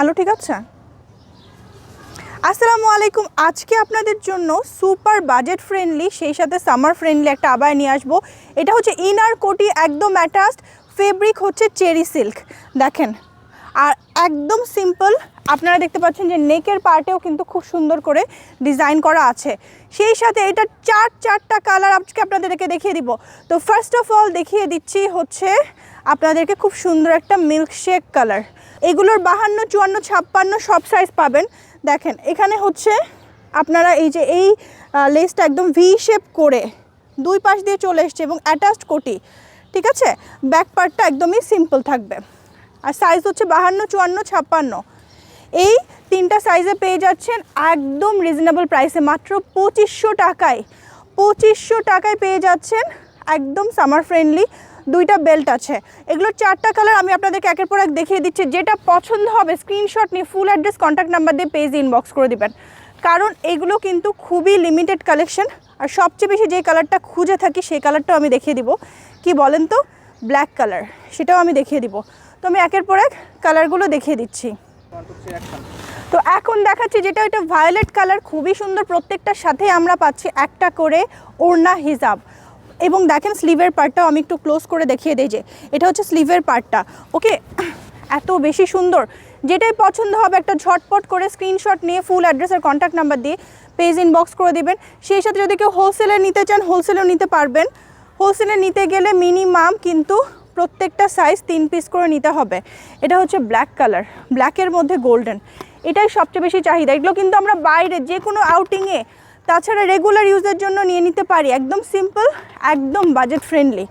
আলো ঠিক আছে? আসসালামু আলাইকুম। আজকে আপনাদের জন্য সুপার বাজেট ফ্রেন্ডলি সেই সাথে সামার ফ্রেন্ডলি একটা আবার নিয়ে আসব। এটা হচ্ছে ইনার কোটি একদম অ্যাটাস্ট ফেব্রিক হচ্ছে চেরি সিল্ক দেখেন আর একদম সিম্পল, আপনারা দেখতে পাচ্ছেন যে নেকের পার্টেও কিন্তু খুব সুন্দর করে ডিজাইন করা আছে। সেই সাথে এটা চার, চারটা কালার আজকে আপনাদেরকে দেখিয়ে দিব। তো ফার্স্ট অফ অল দেখিয়ে দিচ্ছি হচ্ছে আপনাদেরকে খুব সুন্দর একটা মিল্কশেক কালার এগুলোর বাহান্ন, চুয়ান্ন, ছাপ্পান্ন সব সাইজ পাবেন। দেখেন, এখানে হচ্ছে আপনারা এই যে এই লেসটা একদম ভি শেপ করে দুই পাশ দিয়ে চলে এসছে এবং অ্যাটাচড কোটি, ঠিক আছে? ব্যাক পার্টটা একদমই সিম্পল থাকবে। আর সাইজ হচ্ছে বাহান্ন, চুয়ান্ন, ছাপ্পান্ন। এই তিনটা সাইজে পেয়ে যাচ্ছেন একদম রিজনেবল প্রাইসে মাত্র পঁচিশশো টাকায়। পঁচিশশো টাকায় পেয়ে যাচ্ছেন একদম সামার ফ্রেন্ডলি দুইটা বেল্ট আছে। এগুলোর চারটা কালার আমি আপনাদেরকে একের পর এক দেখিয়ে দিচ্ছি, যেটা পছন্দ হবে স্ক্রিনশট নিয়ে ফুল অ্যাড্রেস কন্ট্যাক্ট নাম্বার দিয়ে পেজ ইনবক্স করে দিবেন। কারণ এগুলো কিন্তু খুবই লিমিটেড কালেকশন আর সবচেয়ে বেশি যে কালারটা খুঁজে থাকি, সেই কালারটাও আমি দেখিয়ে দিব। কি বলেন তো? ব্ল্যাক কালার সেটাও আমি দেখিয়ে দিব। তো আমি একের পর এক কালারগুলো দেখিয়ে দিচ্ছি। তো এখন দেখাচ্ছি যেটা এটা ভায়োলেট কালার খুবই সুন্দর। প্রত্যেকটার সাথে আমরা পাচ্ছি একটা করে ওড়না হিজাব। এবং দেখেন স্লিভের পার্টটাও আমি একটু ক্লোজ করে দেখিয়ে দিই যে, এটা হচ্ছে স্লিভের পার্টটা ওকে এত বেশি সুন্দর। যেটাই পছন্দ হবে একটা ঝটপট করে স্ক্রিনশট নিয়ে ফুল অ্যাড্রেস আর কন্ট্যাক্ট নাম্বার দিয়ে পেজ ইনবক্স করে দেবেন। সেই সাথে যদি কেউ হোলসেলে নিতে চান হোলসেলেও নিতে পারবেন। হোলসেলে নিতে গেলে মিনিমাম কিন্তু প্রত্যেকটা সাইজ তিন পিস করে নিতে হবে। এটা হচ্ছে ব্ল্যাক কালার ব্ল্যাকের মধ্যে গোল্ডেন এটাই সবচেয়ে বেশি চাহিদা। এগুলো কিন্তু আমরা বাইরে যে কোনো আউটিংয়ে তাছাড়া রেগুলার ইউজের জন্য নিয়ে নিতে পারি। একদম সিম্পল একদম বাজেট ফ্রেন্ডলি